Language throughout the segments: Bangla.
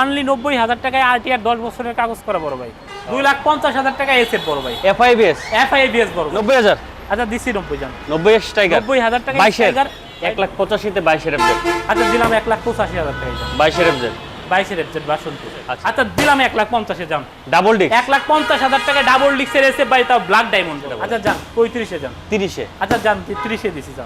অনলি নব্বই হাজার টাকায় আরটিআর দশ বছরের কাগজ করা বড় ভাই। দুই লাখ পঞ্চাশ হাজার টাকা এসে বড় ভাই। F I BS F I FIBS বড়। নব্বই হাজার? আচ্ছা দিচ্ছি নব্বই জান। নব্বই এস টাইগার নব্বই হাজার টাকা বাইশ টাইগার এক লাখ পঁচাশিতে বাইশের এফজেড আচ্ছা দিলাম এক লাখ পঁচাশি হাজার টাকা বাইশের এফজেড বাইশের এফজেড বাসন্তী আচ্ছা। আচ্ছা দিলাম এক লাখ পঞ্চাশে যান। ডাবল ডিস্ক এক লাখ পঞ্চাশ হাজার টাকা ডাবল ডিক্সের এসে বাই তাও ব্ল্যাক ডায়মন্ড আচ্ছা যান পঁয়ত্রিশে যান। তিরিশে? আচ্ছা যান তিরিশে দিছি যান।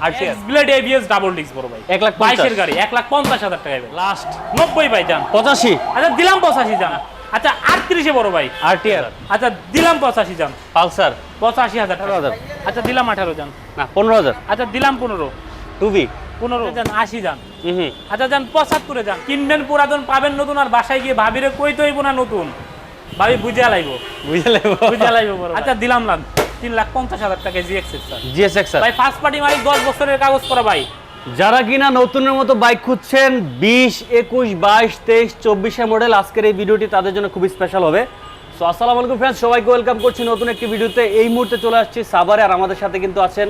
ব্লেড এবিএস ডাবল ডিক্স বড় ভাই। এক লাখ বাইশের গাড়ি এক লাখ পঞ্চাশ হাজার ভাই। লাস্ট নব্বই ভাই যান। পঁচাশি। আচ্ছা দিলাম পঁচাশি যান। আচ্ছা আটত্রিশে বড় ভাই। আরটিআর আচ্ছা দিলাম পঁচাশি যান। পালসার। পঁচাশি হাজার টাকা। হাজার। আচ্ছা দিলাম আঠারো যান। না পনেরো হাজার। আচ্ছা দিলাম পনেরো। টুবি পনেরো। যান আশি যান আচ্ছা যান পঁচাত্তরে যান কিনবেন পুরাতন পাবেন নতুন আর বাসায় গিয়ে ভাবিরে কই তৈব না নতুন? ভাবি বুঝিয়া লাইব। বুঝলে বুঝিয়া লাইব বড় আচ্ছা দিলাম লান তিন লাখ পঞ্চাশ হাজার টাকা জিএক্স স্যার। জিএসএক্স ভাই ফার্স্ট পার্টি মালিক দশ বছরের কাগজ করা ভাই। যারা কিনা নতুনের মতো বাইক খুঁজছেন বিশ একুশ বাইশ তেইশ চব্বিশে মডেল আজকের এই ভিডিওটি তাদের জন্য খুবই স্পেশাল হবে। সো আসসালামু আলাইকুম ফ্রেন্ডস সবাইকে ওয়েলকাম করছি নতুন একটি ভিডিওতে এই মুহূর্তে চলে আসছি সাভারে আর আমাদের সাথে কিন্তু আছেন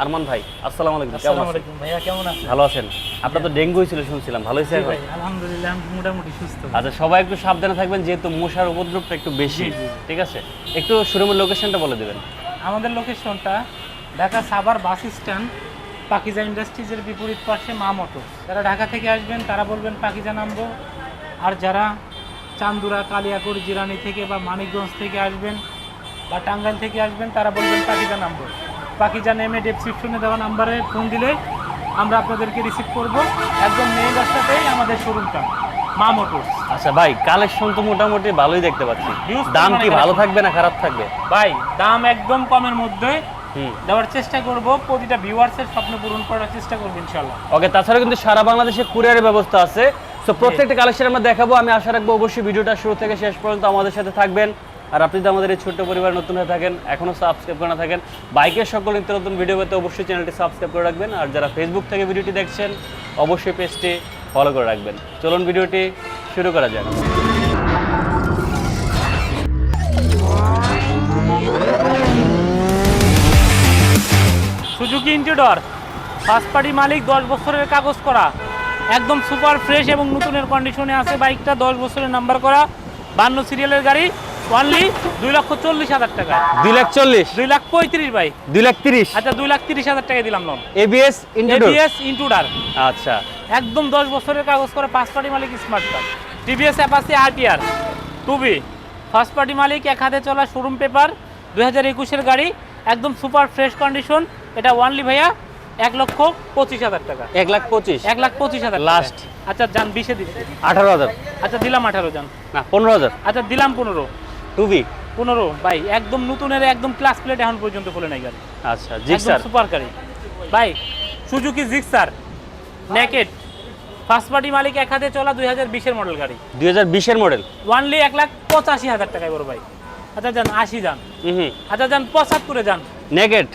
আরমান ভাই আসসালামু আলাইকুম কেমন আসসালামু আছেন? আলাইকুম ভাইয়া কেমন আছেন? ভালো আছেন। আপনার তো ডেঙ্গু হয়েছিল শুনছিলাম ভালো হয়েছে এখন? ভাই আলহামদুলিল্লাহ আমি মোটামুটি সুস্থ। আচ্ছা সবাই একটু সাবধানে থাকবেন যেহেতু মশার উপদ্রবটা একটু বেশি। ঠিক আছে? একটু শোরুমের লোকেশনটা বলে দেবেন। আমাদের লোকেশনটা ঢাকা সাভার বাস স্ট্যান্ড পাকিজা ইন্ডাস্ট্রিজের বিপরীত পাশে মা মোটর যারা ঢাকা থেকে আসবেন তারা বলবেন পাকিজা নামবো। আর যারা চান্দুরা কালিয়াকুর জিরানি থেকে বা মানিকগঞ্জ থেকে আসবেন বা টাঙ্গাইল থেকে আসবেন তারা বলবেন পাকিজা নামবো। পাকিজা নেমে ডেসক্রিপশনে দেওয়া নাম্বারে ফোন দিলে আমরা আপনাদেরকে রিসিভ করব। একদম মেন রাস্তাতেই আমাদের শোরুমটা মা মোটর আচ্ছা ভাই কালেকশন তো মোটামুটি ভালোই দেখতে পাচ্ছি। দাম কি ভালো থাকবে না খারাপ থাকবে? ভাই দাম একদম কমের মধ্যে। হুম। দেওয়ার চেষ্টা করব প্রতিটা ভিউয়ার্সের স্বপ্ন পূরণ করার চেষ্টা করব ওকে তাছাড়া কিন্তু সারা বাংলাদেশে কুরিয়ারের ব্যবস্থা আছে। সো প্রত্যেকটা কালেকশন আমরা দেখাবো আমি আশা রাখব অবশ্যই ভিডিওটা শুরু থেকে শেষ পর্যন্ত আমাদের সাথে থাকবেন। আর আপনি যদি আমাদের এই ছোট্ট পরিবার নতুন হয়ে থাকেন এখনও সাবস্ক্রাইব করে না থাকেন, বাইকের সকল নিত্য নতুন ভিডিও পেতে অবশ্যই চ্যানেলটি সাবস্ক্রাইব করে রাখবেন, আর যারা ফেসবুক থেকে ভিডিওটি দেখছেন, অবশ্যই পেজটি ফলো করে রাখবেন। চলুন ভিডিওটি শুরু করা যাক। সুজুকি ইন্টিডর ফার্স্ট পার্টি মালিক, দশ বছরের কাগজ করা। একদম সুপার ফ্রেশ এবং নতুনের কন্ডিশনে আছে বাইকটা, দশ বছরের নাম্বার করা, বান্ন সিরিয়ালের গাড়ি। অনলি দুই লক্ষ চল্লিশ হাজার টাকা। দুই লাখ চল্লিশ। দুই লাখ পঁয়ত্রিশ ভাই। দুই লাখ তিরিশ। আচ্ছা দুই লাখ তিরিশ হাজার টাকা দিলাম loan ABS Intruder ABS Intruder আচ্ছা। একদম দশ বছরের কাগজ করে ফার্স্ট পার্টি মালিক smart card TVS Apache RTR টুবি first party মালিক এক হাতে চলা শোরুম পেপার দুই হাজার একুশের গাড়ি একদম সুপার ফ্রেশ কন্ডিশন এটা ওয়ানলি ভাইয়া এক লক্ষ পঁচিশ হাজার টাকা। এক লাখ পঁচিশ। এক লাখ পঁচিশ হাজার. টাকা। আচ্ছা যান বিশে আঠারো হাজার। আচ্ছা দিলাম আঠারো যান। না পনেরো হাজার। আচ্ছা দিলাম পনেরো। টুবি? পনেরো ভাই একদম নতুনের একদম ক্লাস প্লেট এখন পর্যন্ত খুলে নাই গাড়ি। আচ্ছা জিক্সার সুপার গাড়ি। ভাই Suzuki Gixxer naked first party মালিক এক হাতে চলা দুই হাজার বিশের মডেল গাড়ি। দুই হাজার বিশের মডেল ওয়ানলি এক লাখ পঁচাশি হাজার টাকায় বড় ভাই। আচ্ছা যান আশি যান। আচ্ছা যান পঁচাত্তরে যান। নেগেট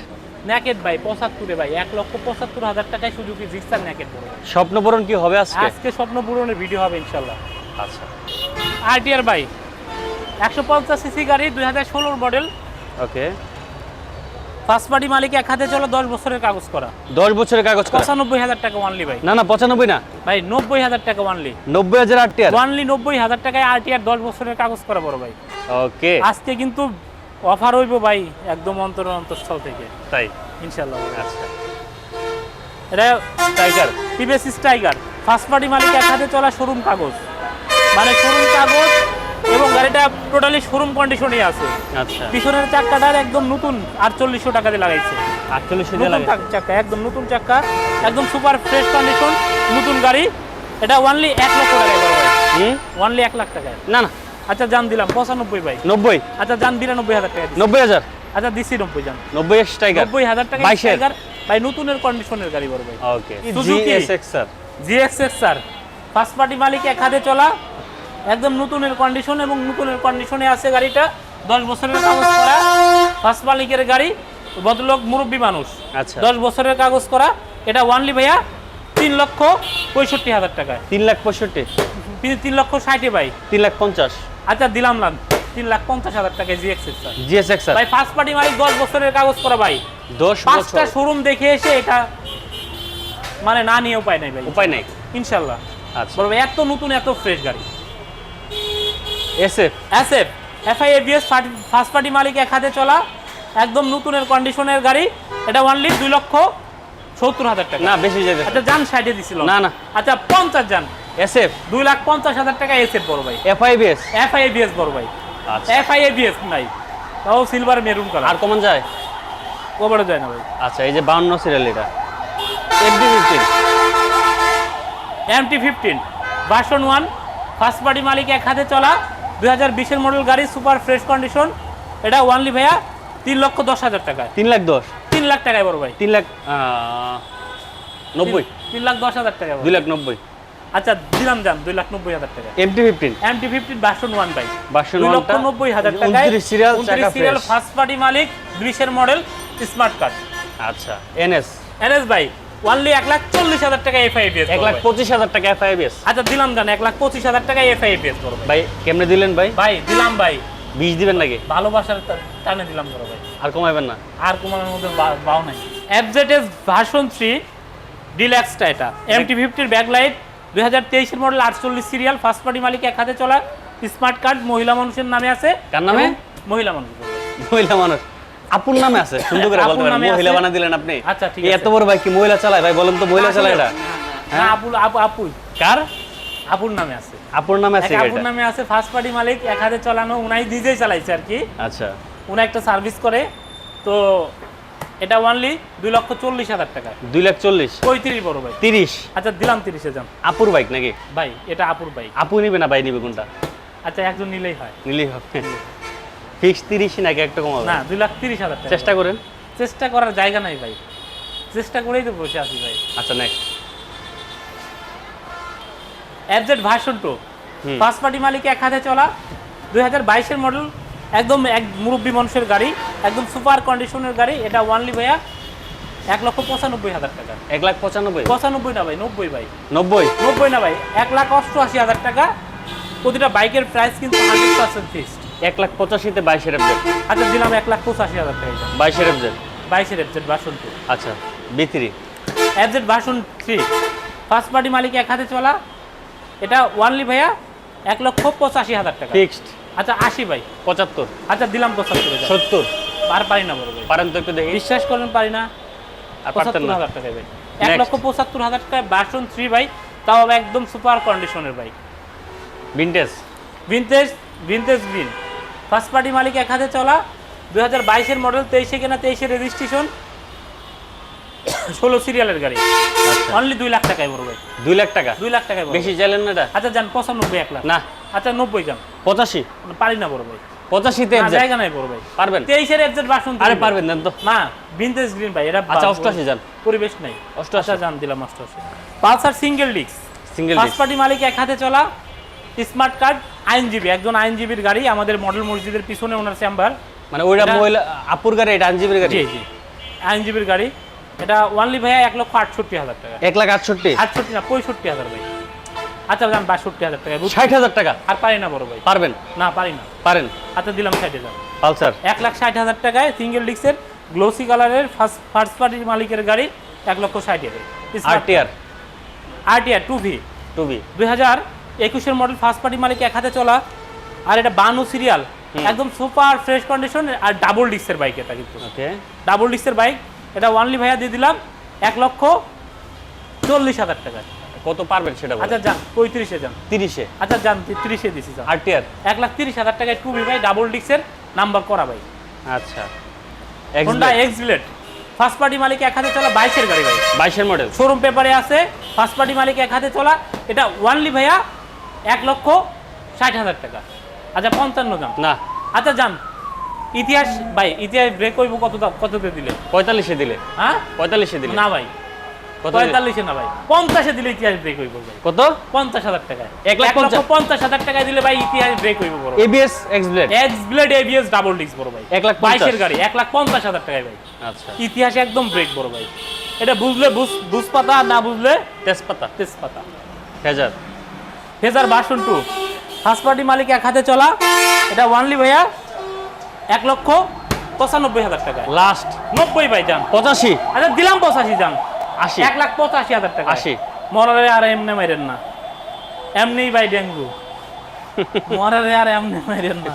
নেকেট ভাই পঁচাত্তরে ভাই এক লক্ষ পঁচাত্তর হাজার টাকায় সুজুকি জিক্সার নেকেট বড় ভাই। স্বপ্ন কি হবে আজকে? আজকে স্বপ্নপূরণের ভিডিও হবে ইনশাল্লাহ আচ্ছা। আরটিআর ভাই একশো পঞ্চাশ সিসি গাড়ি দুই হাজার ষোলোর মডেল। ওকে। ফার্স্ট পার্টি মালিক এক হাতে চলো দশ বছরের কাগজ করা। দশ বছরের কাগজ করা? পঁচানব্বই হাজার টাকা ওয়ানলি ভাই। না না পঁচানব্বই না। ভাই নব্বই হাজার টাকা ওয়ানলি নব্বই হাজার আর ওয়ানলি নব্বই হাজার টাকায় আরটিআর দশ বছরের কাগজ করা বড় ভাই। ওকে। আজকে কিন্তু অফার হইব ভাই একদম অন্তর অন্তঃস্থল থেকে। তাই? ইনশাল্লাহ আচ্ছা। এটা Tiger TVS Striker first party মালিক এক হাতে চলা শোরুম কাগজ। মানে শোরুম কাগজ এবং গাড়িটা টোটালি শোরুম কন্ডিশনে আছে। আচ্ছা। পিছনের চাক্কাটার একদম নতুন আটচল্লিশশো টাকা দিয়ে লাগাইছে। আটচল্লিশ নতুন লাগে চাক্কা একদম নতুন চাক্কা একদম সুপার ফ্রেশ কন্ডিশন নতুন গাড়ি। এটা ওয়ানলি এক লক্ষ টাকায় বড় ভাই। হুম? ওয়ানলি এক লাখ টাকায়। না না। আচ্ছা জান দিলাম পঁচানব্বই ভাই। নব্বই? আচ্ছা জান বিরানব্বই হাজার টাকা নব্বই হাজার? আচ্ছা দিচ্ছি নব্বই জান। নব্বই টাইগার? নব্বই হাজার টাকা বাইশের? Tiger, ভাই নতুনের কন্ডিশনের গাড়ি বড় ভাই। Okay. GSX sir GXX sir first party মালিক এক হাতে চলা। একদম নতুনের কন্ডিশন এবং নতুনের কন্ডিশনে আছে গাড়িটা। দশ বছরের কাগজ করা ফার্স্ট মালিকের গাড়ি ভদ্রলোক মুরব্বী মানুষ। আচ্ছা। দশ বছরের কাগজ করা এটা ওয়ানলি ভাইয়া তিন লক্ষ পঁয়ষট্টি হাজার টাকায়। তিন লাখ পঁয়ষট্টি? তিন- লক্ষ ষাটে ভাই। তিন লাখ পঞ্চাশ? আচ্ছা দিলাম লাম তিন লাখ পঞ্চাশ হাজার জিএক্সএক্স স্যার জিএসএক্স ভাই ফার্স্ট পার্টি মালিক দশ বছরের কাগজ করা ভাই। দশ পাঁচটা শোরুম দেখে এসে এটা মানে না নিয়ে উপায় নাই ভাই। উপায় নাই। ইনশাল্লাহ। আচ্ছা। এত নতুন এত ফ্রেশ গাড়ি। SF SF FI ABS first party মালিক এক হাতে চলা একদম নতুনের কন্ডিশনের গাড়ি এটা ওনলি দুই লক্ষ সত্তর হাজার টাকা। না বেশি যেতে আচ্ছা যান সাইডে দিছিল। না, না। আচ্ছা পঞ্চাশ যান। এসএফ? দুই লাখ পঞ্চাশ হাজার টাকা এসএফ বড় ভাই। এফআইবিএস এফআই এবিএস বড় ভাই। আচ্ছা। এফআই এবিএস নাই। তাও সিলভার মেরুন কালার আর কমন যায়? কবরে যায় না ভাই। আচ্ছা এই যে বাউন্ন সিরিয়াল এটা। FD fifteen MT fifteen version one first party মালিক এক হাতে চলা দুই হাজার বিশের মডেল গাড়ি সুপার ফ্রেশ কন্ডিশন এটা ওয়ানলি ভাইয়া তিন লক্ষ দশ হাজার টাকায়। তিন লাখ দশ? তিন লাখ টাকায় বড় ভাই। তিন লাখ নব্বই? তিন লাখ দশ হাজার টাকা দুই লাখ নব্বই। আচ্ছা দিলাম যান দুই লাখ নব্বই হাজার টাকা MT fifteen MT fifteen version one by version দুই লক্ষ নব্বই হাজার উনত্রিশ সিরিয়াল সিরিয়াল ফার্স্ট পার্টি মালিক বিশের মডেল স্মার্ট কার্ড আচ্ছা এনএস এনএস ভাই ওয়ানলি এক লাখ চল্লিশ হাজার টাকা এফআইপিএস এক লাখ পঁচিশ হাজার টাকা এফআইবিএস আচ্ছা দিলাম জান এক লাখ পঁচিশ হাজার টাকা এফআইপিএস করবে। ভাই কেমনে দিলেন ভাই? ভাই দিলাম ভাই। বিশ দিবেন নাকি? ভালোবাসার টা- টানে দিলাম ধরো ভাই। আর কমাইবেন না? আর কোমানোর মধ্যে বাও নাই। এফজেড ভার্সন থ্রি ডিল্যাক্সটা এটা। এমটি ফিফটির ব্যাকলাইট দুই হাজার তেইশের মডেল আটচল্লিশ সিরিয়াল ফার্স্ট পার্টি মালিক এক হাতে চলা স্মার্ট কার্ড মহিলা মানুষের নামে আছে কার নামে? মহিলা মানুষ। মহিলা মানুষ। আপুর নামে আছে সুন্দর করে বলতে পারেন মহিলা বানা দিলেন আপনি। আচ্ছা, ঠিক আছে। এত বড় ভাই কি মহিলা চালায়? ভাই বলেন তো মহিলা চালায় এটা না আপুল আপু আপুই। কার? আপুর নামে আছে। আপুর নামে আছে আপুর নামে আছে ফার্স্ট পার্টি মালিক এক হাতে চালানো উনাই নিজেই চালাইছে আর কি। আচ্ছা। উনি একটা সার্ভিস করে। তো এটা ওয়ানলি দুই লক্ষ চল্লিশ হাজার টাকা। দুই লাখ চল্লিশ। পঁয়ত্রিশ বড় ভাই তিরিশ। আচ্ছা দিলাম তিরিশে যান। আপুর বাইক নাকি? ভাই এটা আপুর ভাই আপু নিবে না ভাই নিবে কোনটা? আচ্ছা একজন নিলেই হয়। নিলেই হবে। ফিক্স তিরিশ নাকি একটা কমাবে? না দুই লাখ তিরিশ হাজার টাকা। চেষ্টা করেন। চেষ্টা করার জায়গা নাই ভাই। চেষ্টা করেই তো বসে আছি ভাই। আচ্ছা নেক্সট অ্যাবজেট ভার্সন টু। ফার্স্ট পার্টি মালিক এক হাতে চলা দুই হাজার বাইশের মডেল একদম এক মুরব্বী মানুষের গাড়ি একদম সুপার কন্ডিশনের গাড়ি এটা ওয়ানলি ভাইয়া এক লক্ষ পঁচানব্বই হাজার টাকা। এক লাখ পঁচানব্বই? পঁচানব্বই না ভাই নব্বই ভাই। নব্বই? নব্বই না ভাই এক লাখ অষ্টআশি হাজার টাকা। প্রতিটা বাইকের প্রাইস কিন্তু হান্ড্রেড পার্সেন্ট ফিক্সড এক লাখ পঁচাশিতে বাইশের এফজেড। আচ্ছা দিলাম এক লাখ পঁচাশি হাজার টাকা। বাইশের এফজেড? বাইশের এফজেড ভার্সন টু আচ্ছা B three FZ version three first party মালিক এক হাতে চলা। এটা ওয়ানলি ভাইয়া এক লক্ষ পঁচাশি হাজার টাকা। ফিক্সড আচ্ছা আশি ভাই। পঁচাত্তর। আচ্ছা দিলাম পঁচাত্তর সত্তর। আর পারি না বড় ভাই। পারেন তো একটু দেখি। বিশ্বাস করেন পারি না। আর পঁচাত্তর হাজার টাকা ভাই। এক লক্ষ পঁচাত্তর হাজার টাকায় ভার্সন থ্রি ভাই। তাও একদম সুপার কন্ডিশনের bike vintage vintage vintage green first party মালিক এক হাতে চলা দুই হাজার বাইশের মডেল তেইশে কেনা তেইশে রেজিস্ট্রেশন ষোলো সিরিয়ালের গাড়ি। আচ্ছা। অনলি দুই লাখ টাকায় বড় ভাই। দুই লাখ টাকা? দুই লাখ টাকায় বেশি। চাইলেন না এটা? আচ্ছা যান পঁচানব্বই এক লাখ। না। আচ্ছা নব্বই যান। পঁচাশি? পারি না বড় ভাই। পঁচাশিতে জায়গা নাই ভাই। পারবেন? তেইশের আরে পারবেন তো। না গ্রিন ভাই এটা আচ্ছা অষ্টআশি যান। পরিবেশ নাই। অষ্টআশি। আচ্ছা দিলাম অষ্টআশি। Pulsar single disc single first party মালিক এক হাতে চলা স্মার্ট কার্ড আইনজীবী একজন আইনজীবীর গাড়ি আমাদের মডেল মসজিদের পিছনে ওনার চেম্বার। মানে ওইটা মহিলা আপুর গাড়ি এটা আনজিবির গাড়ি? জি জি। আইনজীবীর গাড়ি। এটা ওয়ানলি ভাইয়া এক লক্ষ আটষট্টি হাজার টাকা। এক লাখ আটষট্টি? আটষট্টি না পঁয়ষট্টি হাজার ভাই। আচ্ছা যান বাষট্টি হাজার টাকা। ষাট হাজার টাকা? আর পারি না বড় ভাই। পারবেন? না পারি না। পারেন? আচ্ছা দিলাম ষাট হাজার। পালসার? এক লাখ ষাট হাজার টাকায় সিঙ্গেল ডিস্কের গ্লোসি কালারের ফার্স্ট ফার্স্ট পার্টির মালিকের গাড়ি এক লক্ষ ষাট হাজার। আর RTR RTR two V two V দুই হাজার একুশের মডেল ফার্স্ট পার্টি মালিক এক হাতে চলা আর এটা বানু সিরিয়াল একদম সুপার ফ্রেশ কন্ডিশন আর ডাবল ডিস্কের বাইক এটা কিন্তু। ওকে ডাবল ডিস্কের বাইক এটা ওয়ানলি ভাইয়া দিয়ে দিলাম এক লক্ষ চল্লিশ হাজার টাকা। কত পারবেন সেটা আচ্ছা যান পঁয়ত্রিশে যান। তিরিশে? আচ্ছা যান তিরিশে দিছি যান। আরটিআর এক লাখ তিরিশ হাজার টাকায় টু ভাই ডাবল ডিস্কের নাম্বার করা ভাই আচ্ছা। Honda X Blade first party মালিক এক হাতে চলা বাইশের গাড়ি ভাই বাইশের মডেল শোরুম পেপারে আছে ফার্স্ট পার্টি মালিক এক হাতে চলা এটা ওয়ানলি ভাইয়া এক লক্ষ ষাট হাজার টাকা। আচ্ছা পঞ্চান্ন দাম না। আচ্ছা যান ইতিহাস ভাই ইতিহাস ব্রেক করব কত কততে দিলে? পঁয়তাল্লিশে দিলে। হ্যাঁ? পঁয়তাল্লিশে দিলে। না ভাই। পঁয়তাল্লিশে না ভাই। পঞ্চাশে দিলে ইতিহাস ব্রেক হইব কত? পঞ্চাশ হাজার টাকায়। এক লাখ লক্ষ পঞ্চাশ। হাজার টাকায় দিলে ভাই ইতিহাস ব্রেক হইব বড়। ABS X Blade X Blade ABS double disc বড় ভাই। এক লাখ বাইশের গাড়ি এক লাখ পঞ্চাশ হাজার টাকায় ভাই। আচ্ছা। ইতিহাসে একদম ব্রেক বড় ভাই। এটা বুঝলে বুঝ বুঝ পাতা না বুঝলে তেজপাতা। তেজপাতা। হেজার Fazer version two. First party মালিক এক হাতে চলা এটা ওয়ানলি ভাইয়া এক লক্ষ পঁচানব্বই হাজার টাকা। লাস্ট নব্বই ভাই যান। পঁচাশি। আচ্ছা দিলাম পঁচাশি যান। আশি। এক লাখ পঁচাশি হাজার টাকা। আশি। মরারে আর এমনি মাইরেন না। এমনি ভাই ডেঙ্গু। মরারে আর এমনি মাইরেন না।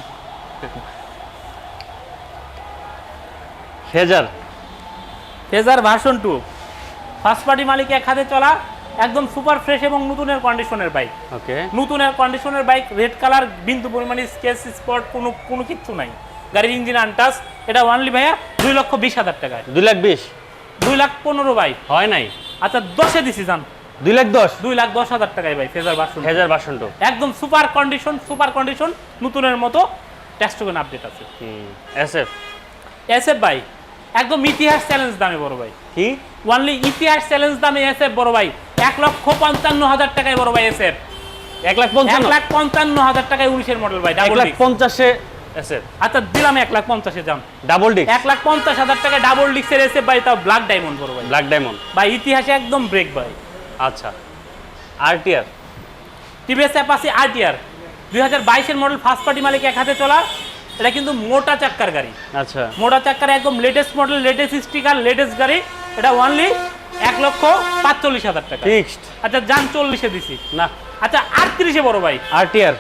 Fazer Fazer version two. First party মালিক এক হাতে চলা একদম সুপার ফ্রেশ এবং নতুনের কন্ডিশনের বাইক ওকে নতুনের কন্ডিশনের বাইক রেড কালার বিন্দু পরিমাণে স্কেচ স্পট কোনো কোনো কিচ্ছু নাই। গাড়ির ইঞ্জিন আনটাস এটা ওয়ানলি ভাইয়া দুই লক্ষ বিশ হাজার টাকায়। দুই লাখ বিশ? দুই লাখ পনেরো ভাই। হয় নাই? আচ্ছা দশে দিছি যান দুই লাখ দশ? দুই লাখ দশ হাজার টাকায় ভাই Fazer version Fazer version two একদম সুপার কন্ডিশন সুপার কন্ডিশন নতুনের মতো। টেস্টোকেন আপডেট আছে। এস এফ এসএফ ভাই একদম ইতিহাস চ্যালেঞ্জ দামে বড় ভাই। কি? ওয়ানলি ইতিহাস চ্যালেঞ্জ দামে এসএফ বড় ভাই এক লক্ষ পঞ্চান্ন হাজার টাকায় বড় ভাই এসএফ এক লাখ পঞ্চান্ন? লাখ পঞ্চান্ন হাজার টাকায় উনিশের মডেল ভাই এক লাখ পঞ্চাশে? এস। আচ্ছা দিলাম এক লাখ পঞ্চাশে যান। ডাবল ডিস্ক এক লাখ পঞ্চাশ হাজার টাকায় ডাবল ডিস্কের এসএফ ভাই তাও ব্ল্যাক ডায়মন্ড বড় ভাই। ব্ল্যাক ডায়মন্ড ভাই ইতিহাসে একদম ব্রেক ভাই। আচ্ছা। আরটিআর টিভিএস অ্যাপাসি আরটিআর দুই হাজার বাইশের মডেল ফার্স্ট পার্টি মালিক এক হাতে চলা। এটা কিন্তু মোটা চাক্কার গাড়ি। আচ্ছা। মোটা চাক্কার একদম latest model latest sticker latest গাড়ি। এটা ওনলি এক লক্ষ পাঁচচল্লিশ হাজার টাকা। ফিক্সড আচ্ছা যান চল্লিশে দিছি। না। আচ্ছা আটত্রিশে বড় ভাই। আরটিআর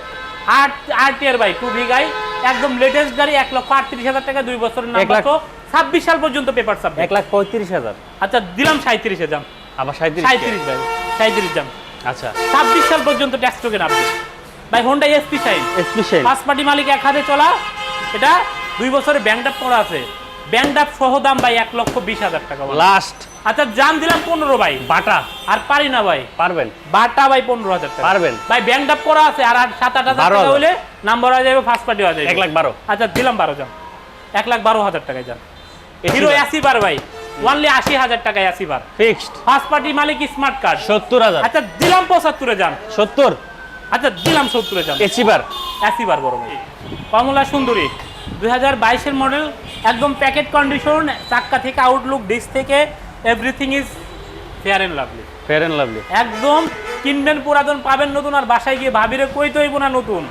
আট আরটিআর ভাই টু ভি গাই। একদম লেটেস্ট গাড়ি এক লক্ষ আটত্রিশ হাজার টাকা দুই বছরের নাম ছাব্বিশ সাল পর্যন্ত পেপার সাবমিট এক লাখ পঁয়ত্রিশ হাজার। আচ্ছা দিলাম সাঁত্রিশে যান। আবার সাঁত্রিশ সাঁত্রিশ ভাই সাঁত্রিশ যান। আচ্ছা। ছাব্বিশ সাল পর্যন্ত ট্যাক্স টোকেন আপডেট ভাই Honda SP Shine special first party মালিক এক হাতে চলা এটা দুই বছরে ব্যাংক ডাপ করা আছে। ব্যাংক ডাপ সহ দাম ভাই এক লক্ষ বিশ হাজার টাকা লাস্ট আচ্ছা জান দিলাম পনেরো ভাই। বাটা। আর পারি না ভাই। পারবেন। বাটা ভাই পনেরো হাজার টাকা। পারবেন। ভাই ব্যাংক ডাপ করা আছে আর সাত আট হাজার বারো টাকা হলে নাম্বার হয়ে যাবে ফার্স্ট পার্টি হয়ে যাবে। এক লাখ বারো। আচ্ছা দিলাম বারো যান এক লাখ বারো হাজার টাকায় যান। হিরো বার। আশি বার ভাই। ওনলি আশি হাজার টাকায় আশি বার। Fixed first party smart card card সত্তর হাজার। আচ্ছা দিলাম পঁচাত্তরে যান। সত্তর। আচ্ছা দিলাম সত্তরে যান। এসিবার আশি বার বড় ভাই। কমলা সুন্দরী। দুই হাজার বাইশের মডেল একদম প্যাকেট কন্ডিশন চাক্কা থেকে আউটলুক ডিস্ক থেকে everything is fair and lovely fair and lovely একদম কিনবেন পুরাতন পাবেন নতুন আর বাসায় গিয়ে ভাবিরে কই তৈব না নতুন?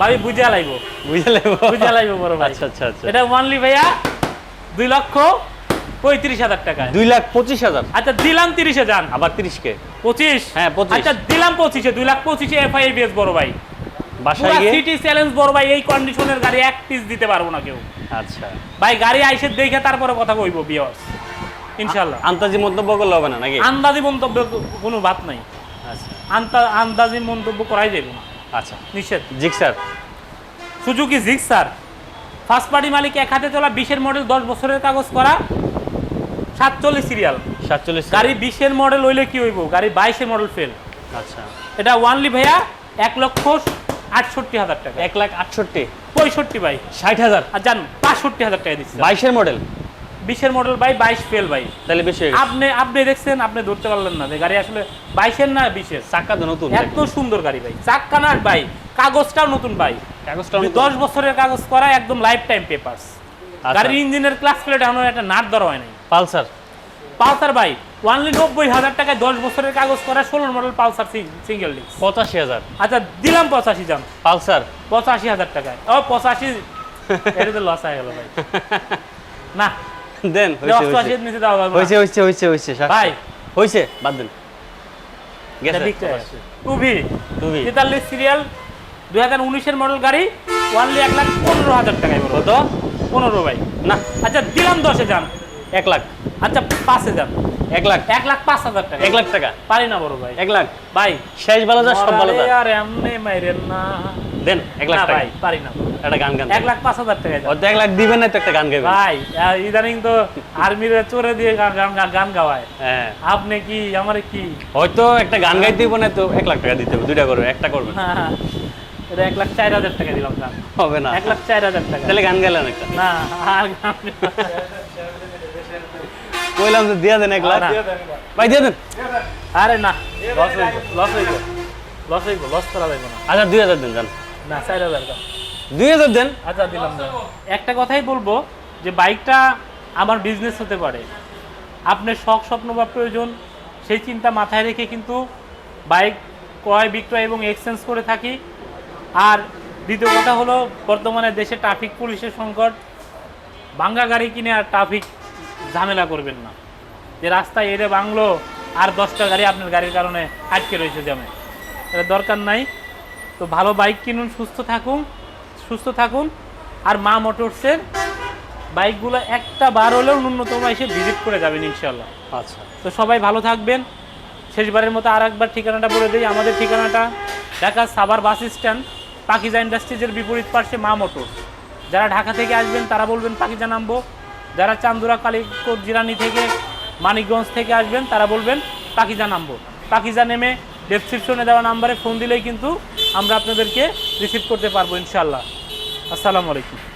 ভাবি বুঝা লাইব। বুঝলে বুঝা লাইব বড় ভাই। আচ্ছা আচ্ছা আচ্ছা। এটা ওয়ানলি ভাইয়া দুই লক্ষ পঁয়ত্রিশ হাজার টাকা দুই লাখ পঁচিশ হাজার। আচ্ছা দিলাম তিরিশে যান। আবার তিরিশ কে পঁচিশ? হ্যাঁ, 25 আচ্ছা দিলাম পঁচিশে দুই লাখ পঁচিশে এফআই এবিএস বড় ভাই। বাসায় গিয়ে? সিটি চ্যালেঞ্জ বড় ভাই এই কন্ডিশনের গাড়ি এক পিস দিতে পারব না কেউ। আচ্ছা। ভাই গাড়ি আইসে দেখে তারপরে কথা কইব বিয়স ইনশাল্লাহ আন্তাজি মন্তব্য করলে হবে না নাকি? আন্দাজি মন্তব্য কোনো বাত নাই। আচ্ছা। আন্তা আন্দাজি মন্তব্য করাই যাবে না। আচ্ছা। নিষেধ। Gixxer? Suzuki Gixxer. First party মালিক এক হাতে চলা বিশের মডেল দশ বছরের কাগজ করা সাতচল্লিশ সিরিয়াল সাতচল্লিশ গাড়ি বিশের মডেল হইলে কি হইব? গাড়ি বাইশের মডেল ফেল আচ্ছা। এটা ওয়ানলি ভাইয়া এক লক্ষ আটষট্টি হাজার টাকা। এক লাখ আটষট্টি। পঁয়ষট্টি ভাই। ষাট হাজার। আর যান পাঁচষট্টি হাজার টাকা দিচ্ছে। বাইশের মডেল বিশের মডেল ভাই বাইশ ফেল ভাই। তাহলে বেশি আপনি আপনি দেখছেন আপনি ধরতে পারলেন না যে গাড়ি আসলে বাইশের না বিশের? চাকা তো নতুন এত সুন্দর গাড়ি ভাই। চাক্কা না ভাই কাগজটাও নতুন ভাই। কাগজটা দশ বছরের কাগজ করা একদম লাইফ টাইম পেপারস। গাড়ির ইঞ্জিনের ক্লাস প্লেট এখনও একটা নাট ধরা হয় নাই। পালসার। পালসার ভাই ওয়ানলি নব্বই হাজার টাকায় দশ বছরের কাগজ করা ষোলো মডেল পালসার সিঙ্গেল ডিস্ক পঁচাশি হাজার। আচ্ছা দিলাম পঁচাশি যান পালসার? পঁচাশি হাজার টাকায়। ও পঁচাশি। এটা তো লস হয়ে গেল ভাই। না। দেন নিচে হয়েছে হয়েছে হয়েছে হয়েছে ভাই। হয়েছে বাদ দেন। বিক্রয়। টুভি। তেতাল্লিশ সিরিয়াল দুই হাজার উনিশের মডেল গাড়ি ওয়ানলি এক লাখ পনেরো হাজার টাকায় কত? পনেরো ভাই। না। আচ্ছা দিলাম দশে যান এক লাখ। আচ্ছা পাঁচে যান এক লাখ। এক লাখ পাঁচ হাজার টাকা। এক লাখ টাকা। পারি না বড় ভাই। এক লাখ। ভাই। শেষ ভালো যা সব ভালো যা। আর এমনি মাইরেন না। দেন এক লাখ ভাই পারি না। একটা গান গান এক লাখ পাঁচ হাজার টাকা এক লাখ দিবেন না তো একটা গান গাইবেন। ভাই ইদানিং তো আর্মির চোরে দিয়ে গান গান- গান গাওয়ায়। হ্যাঁ। আপনি কি আমার কি? হয়তো একটা গান গাইতে দিব না তো এক লাখ টাকা দিতে হবে দুইটা করবে একটা করবে হ্যাঁ, এটা এক লাখ চার হাজার টাকা দিলাম গান। হবে না। এক লাখ চার হাজার টাকা। তাহলে গান গাইলেন একটা। না আর গান কইলাম যে দিয়া দেন এক লাখ। ভাই দিয়ে দেন। আরে না লস হইব লস হইব লস হইব লস করা যাইব না। আচ্ছা দুই হাজার দেন যান। না চার হাজার টাকা দুই হাজার দেন? আচ্ছা দিলাম একটা কথাই বলব যে বাইকটা আমার বিজনেস হতে পারে। আপনার শখ স্বপ্ন বা প্রয়োজন সেই চিন্তা মাথায় রেখে কিন্তু বাইক ক্রয় বিক্রয় এবং এক্সচেঞ্জ করে থাকি। আর দ্বিতীয় কথা হলো বর্তমানে দেশে ট্রাফিক পুলিশের সংকট ভাঙ্গা গাড়ি কিনে আর ট্রাফিক ঝামেলা করবেন না। যে রাস্তায় এরে বাংলো আর দশটা গাড়ি আপনার গাড়ির কারণে আটকে রয়েছে জ্যামে। এটা দরকার নাই। তো ভালো বাইক কিনুন সুস্থ থাকুন সুস্থ থাকুন। আর মা মোটরসের বাইকগুলো একটা বার হলেও ন্যূনতম এসে ভিজিট করে যাবেন ইনশাল্লাহ আচ্ছা। তো সবাই ভালো থাকবেন। শেষবারের মতো আর একবার ঠিকানাটা বলে দিই। আমাদের ঠিকানাটা ঢাকা সাভার বাস স্ট্যান্ড পাকিজা ইন্ডাস্ট্রিজের বিপরীত পার্শ্বে মা মোটর যারা ঢাকা থেকে আসবেন তারা বলবেন পাকিজা নামবো। যারা চান্দুরা কালীকোট জিরানি থেকে মানিকগঞ্জ থেকে আসবেন, তারা বলবেন, পাকিজা নামবো। পাকিজা নেমে ডেসক্রিপশনে দেওয়া নাম্বারে ফোন দিলেই কিন্তু আমরা আপনাদেরকে রিসিভ করতে পারব ইনশাল্লাহ আসসালামু আলাইকুম।